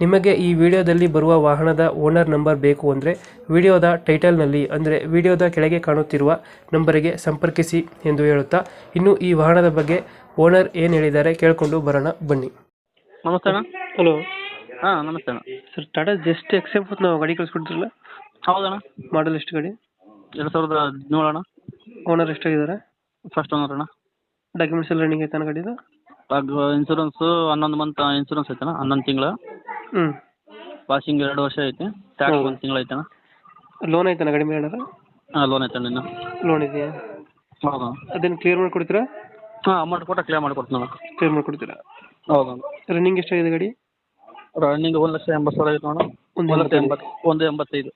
ನಿಮಗೆ ಈ ವಿಡಿಯೋದಲ್ಲಿ ಬರುವ ವಾಹನದ ಓನರ್ ನಂಬರ್ ಬೇಕು ಅಂದರೆ ವಿಡಿಯೋದ ಟೈಟಲ್ನಲ್ಲಿ ಅಂದರೆ ವಿಡಿಯೋದ ಕೆಳಗೆ ಕಾಣುತ್ತಿರುವ ನಂಬರಿಗೆ ಸಂಪರ್ಕಿಸಿ ಎಂದು ಹೇಳುತ್ತಾ ಇನ್ನು ಈ ವಾಹನದ ಬಗ್ಗೆ ಓನರ್ ಏನು ಹೇಳಿದ್ದಾರೆ ಕೇಳಿಕೊಂಡು ಬರೋಣ ಬನ್ನಿ. ನಮಸ್ತೆ ಅಣ್ಣ ಹಲೋ. ಹಾಂ ನಮಸ್ತೆ ಅಣ್ಣ ಸರ್ ಟಾಟಾ ಜಸ್ಟ್ ಎಕ್ಸೆಪ್ಟ್ ನಾವು ಗಾಡಿ ಕಳಿಸ್ಕೊಡ್ತಿರಲ್ಲ ಹೌದಣ್ಣ. ಮಾಡಲ್ ಎಷ್ಟು ಗಾಡಿ? ಎರಡು ಸಾವಿರದ ಹದಿನೇಳು ಅಣ್ಣ ಓನರ್ ಎಷ್ಟಾಗಿದ್ದಾರೆ? ಫಸ್ಟ್ ಓನರ್ ಅಣ್ಣ. ಡಾಕ್ಯುಮೆಂಟ್ಸ್ ಎಲ್ಲ ರನ್ನಿಂಗ್ ಐತಾನ ಗಾಡಿದು? ಅದು ಇನ್ಸೂರೆನ್ಸು ಹನ್ನೊಂದು ಮಂತ್ ಇನ್ಸೂರೆನ್ಸ್ ಐತಣ್ಣ ಹನ್ನೊಂದು ತಿಂಗಳು? ಹ್ಞೂ ಪಾಸಿಂಗ್ ಎರಡು ವರ್ಷ ಐತಿ. ಟ್ಯಾಕ್ಸ್. ಒಂದು ತಿಂಗಳು ಐತಣ್ಣ ಲೋನ್ ಐತಾನ ಕಡಿಮೆ ಮೇಲೆ ಹಾಂ ಲೋನ್ ಐತಣ್ಣ ಇನ್ನು ಲೋನ್ ಇದೆಯಾ? ಹೌದಾ. ಅದನ್ನು ಕ್ಲಿಯರ್ ಮಾಡಿಕೊಡ್ತೀರಾ? ಹಾಂ ಅಮೌಂಟ್ ಕೊಟ್ಟು ಕ್ಲಿಯರ್ ಮಾಡಿಕೊಡ್ತೀನಿ ಕ್ಲಿಯರ್ ಮಾಡಿಕೊಡ್ತೀರಾ? ಹೌದಾ. ರನ್ನಿಂಗ್ ಎಷ್ಟಾಗಿದೆ ಗಾಡಿ? ರನ್ನಿಂಗ್ ಒಂದು ಲಕ್ಷ ಎಂಬತ್ತು ಸಾವಿರ ಐತೆ ಅಣ್ಣ ಒಂದು ಲಕ್ಷ ಎಂಬತ್ತು. ಒಂದು ಎಂಬತ್ತೈದು.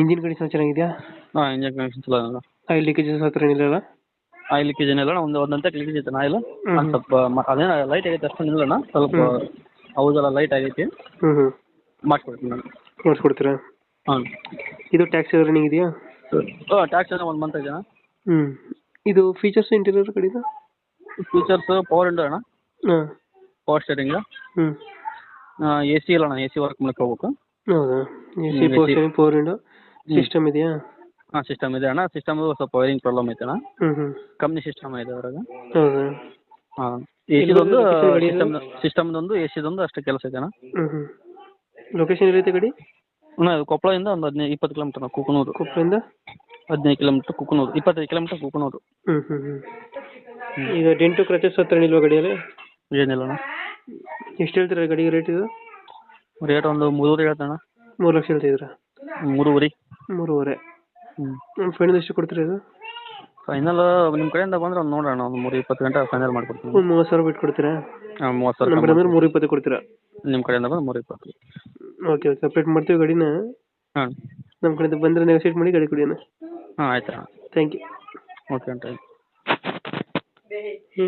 ಇಂಜಿನ್ ಕಂಡೀಷನ್ ಚೆನ್ನಾಗಿದೆಯಾ? ಹಾಂ ಇಂಜಿನ್ ಕಂಡೀಷನ್ ಚಲೋ ಆಯಿಲ್ ಲೀಕೇಜಸ್ ಹತ್ರ ಏನಿಲ್ಲ ಆಯಿಲ್ ಲೀಕೇಜ್ ಏನಿಲ್ಲ ಅಣ್ಣ ಒಂದು ಒಂದಂತ ಲೀಕೇಜ್ ಐತೆ ಆಯಿಲ್ ಇಲ್ಲ. ಒಂದು ಸ್ವಲ್ಪ ಮ- ಅದೇನು ಲೈಟ್ ಆಗೈತೆ ಅಷ್ಟೊಂದು ನಿಲ್ಲಣ್ಣ ಸ್ವಲ್ಪ. ಹೌದಲ್ಲ ಲೈಟ್ ಆಗೈತಿ. ಹ್ಞೂ ಹ್ಞೂ ಮಾಡಿಕೊಡ್ತೀನಿ ನಾನು. ಮಾಡಿಸ್ಕೊಡ್ತೀರಾ? ಹಾಂ ಇದು ಟ್ಯಾಕ್ಸ್ ರನ್ನಿಂಗ್ ಇದೆಯಾ ಹಾಂ ಟ್ಯಾಕ್ಸ್ ಅಣ್ಣ ಒಂದು ಮಂತ್ ಇದೆಯಾ ಹ್ಞೂ ಇದು ಫೀಚರ್ಸ್ ಇಂಟೀರಿಯರ್ ಕಡೆದು? ಫೀಚರ್ಸ್ ಪವರ್ ಇಂಡೋ ಅಣ್ಣ. ಹಾಂ. ಪವರ್ ಸ್ಟೇರಿಂಗ್ ಹ್ಞೂ ಎ ಸಿ ಇಲ್ಲ ಅಣ್ಣ ಎ ಸಿ ವರ್ಕ್ ಮಾಡಕ್ಕೆ ಹೋಗ್ಬೇಕು ಹೌದಾ? A C hmm, power AC. Steering power window system ಇದೆಯಾ? ಹಾಂ ಸಿಸ್ಟಮ್ ಇದೆ ಅಣ್ಣ. ಸಿಸ್ಟಮ್ ಸ್ವಲ್ಪ ವೈರಿಂಗ್ ಪ್ರಾಬ್ಲಮ್ ಐತೆ ಅಣ್ಣ. ಹ್ಞೂ ಹ್ಞೂ ಕಂಪ್ನಿ ಸಿಸ್ಟಮ್ ಇದೆ ಅದ್ರಾಗ ಹಾ ಹಾಂ ಎ ಎಲ್ಲಿ ಸಿದೊಂದು ಬರ್ತದೆ location ಗಾಡಿ ಇದು? ಸಿಸ್ಟಮ್ ಸಿಸ್ಟಮ್ದೊಂದು ಎ ಸಿದೊಂದು ಅಷ್ಟು ಕೆಲಸ ಐತೆ ಅಣ್ಣ. ಹ್ಞೂ ಹ್ಞೂ ಲೊಕೇಶನ್ ಗಡಿ ಗಾಡಿ? ಅಣ್ಣ ಇದು ಕೊಪ್ಪಳದಿಂದ ಒಂದು ಹದಿನೈದು ಇಪ್ಪತ್ತು ಕಿಲೋಮೀಟರ್ ಕುಕನೂರು. ಕೊಪ್ಪಳಿಂದ ಹದಿನೈದು ಕಿಲೋಮೀಟರ್ ಕುಕನೂರು ಇಪ್ಪತ್ತೈದು ಕಿಲೋಮೀಟರ್ ಕುಕನೂರು. ಹ್ಞೂ ಹ್ಞೂ ಹ್ಞೂ ಈಗ ಡೆಂಟು ಕ್ರಚಸ್ ಹತ್ರ ನಿಲ್ವ ಗಾಡಿಯಲ್ಲಿ? ಏನಿಲ್ಲ ಅಣ್ಣ. ಎಷ್ಟು ಹೇಳ್ತೀರಾ ಗಾಡಿಗೆ ರೇಟ್ ಇದು? ರೇಟ್ ಒಂದು ಮೂರುವರೆ ಹೇಳ್ತಾಣ ಮೂರು ಲಕ್ಷ ಹೇಳ್ತಿದ್ರ ಮೂರುವರೆ. ಮೂರುವರೆ. ಹ್ಞೂ ಫೈನಲ್ ಎಷ್ಟು ಕೊಡ್ತೀರಿ ಅದು? ಫೈನಲ್ ನಿಮ್ಮ ಕಡೆಯಿಂದ ಬಂದ್ರೆ ಒಂದು ನೋಡೋಣ ಒಂದು ಮೂರು ಇಪ್ಪತ್ತು ಗಂಟೆ ಫೈನಲ್ ಮಾಡ್ಕೊಡ್ತೀನಿ. ಒಂದು ಮೂವತ್ತು ಸಾವಿರ ಬಿಟ್ಟು ಕೊಡ್ತೀರಾ? ಹಾಂ ಮೂವತ್ತು ನಮ್ಮ ಕಡೆ ಅಂದ್ರೆ ಮೂರು ಇಪ್ಪತ್ತು ಕೊಡ್ತೀರಾ? ನಿಮ್ಮ ಕಡೆಯಿಂದ ಬಂದ್ರೆ ಮೂರು ಇಪ್ಪತ್ತು. ಓಕೆ ಓಕೆ ಅಪ್ಡೇಟ್ ಮಾಡ್ತೀವಿ ಗಾಡಿನ? ಹಾಂ. ನಮ್ಮ ಕಡೆಯಿಂದ ಬಂದರೆ ನೆಗೋಸಿಯೇಟ್ ಮಾಡಿ ಗಾಡಿ ಕೊಡಿ ಅಣ್ಣ ಹಾಂ ಆಯ್ತು. ಅಣ್ಣ ಥ್ಯಾಂಕ್ ಯು ಓಕೆ ಅಂತ ಹ್ಞೂ